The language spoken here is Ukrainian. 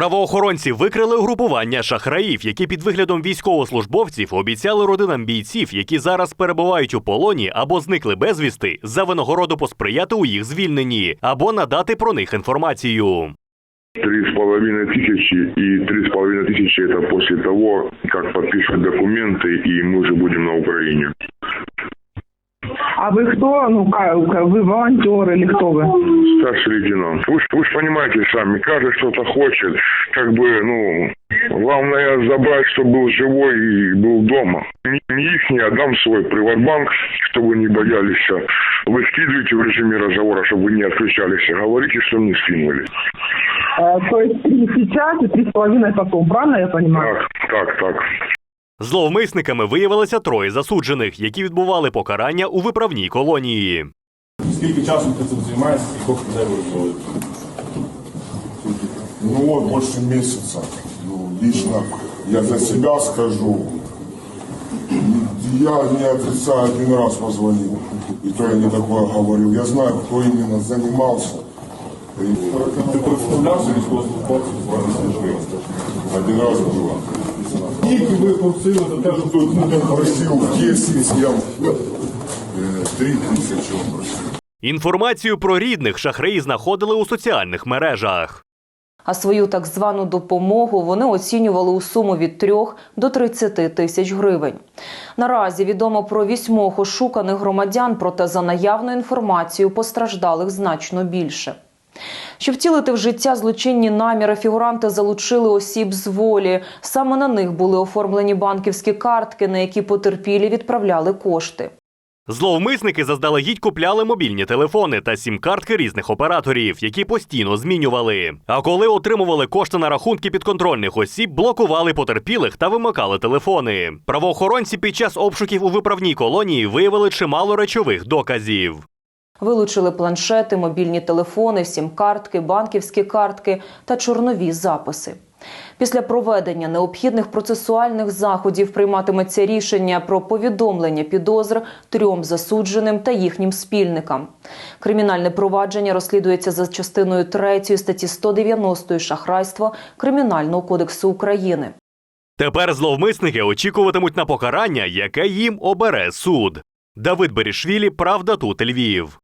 Правоохоронці викрили угрупування шахраїв, які під виглядом військовослужбовців обіцяли родинам бійців, які зараз перебувають у полоні або зникли безвісти, за винагороду посприяти у їх звільненні або надати про них інформацію. Три с половиной тысячи и три с половиной тысячи это после того, как подпишут документы и мы уже будем на Украине. А вы кто? Ну, ка- ка- вы волонтер или кто вы? Старший лейтенант. Вы же понимаете сами, каждый что-то хочет. Как бы, ну, главное забрать, чтобы был живой и был дома. Не, не их, а дам свой приватбанк, чтобы не боялись. Вы скидываете в режиме разговора, чтобы вы не отключались. Говорите, что мне скинули. Э, то есть три сейчас и три с половиной потом, правильно я понимаю? Так, так, так. Зловмисниками виявилося троє засуджених, які відбували покарання у виправній колонії. Скільки часу ти цим займаєшся і скільки людей виходить? Ну вот, больше месяца. Ну, лично я за себя скажу. Я не отрицаю, один раз позвонил. И то я не такое говорил. Я знаю, кто именно занимался. И Ти представлявся військовослужбовців збройних один раз было. Скільки ви просили за те, щоб Тут ну, просил 10, я э, 3 тысячи. Інформацію про рідних шахраї знаходили у соціальних мережах. А свою так звану допомогу вони оцінювали у суму від 3 до 30 тисяч гривень. Наразі відомо про вісьмох ошуканих громадян, проте за наявною інформацією постраждалих значно більше. Щоб втілити в життя злочинні наміри, фігуранти залучили осіб з волі. Саме на них були оформлені банківські картки, на які потерпілі відправляли кошти. Зловмисники заздалегідь купляли мобільні телефони та сім-картки різних операторів, які постійно змінювали. А коли отримували кошти на рахунки підконтрольних осіб, блокували потерпілих та вимикали телефони. Правоохоронці під час обшуків у виправній колонії виявили чимало речових доказів. Вилучили планшети, мобільні телефони, сім-картки, банківські картки та чорнові записи. Після проведення необхідних процесуальних заходів прийматиметься рішення про повідомлення підозр трьом засудженим та їхнім спільникам. Кримінальне провадження розслідується за частиною 3 статті 190 шахрайство Кримінального кодексу України. Тепер зловмисники очікуватимуть на покарання, яке їм обере суд. Давид Берішвілі, Правда тут Львів.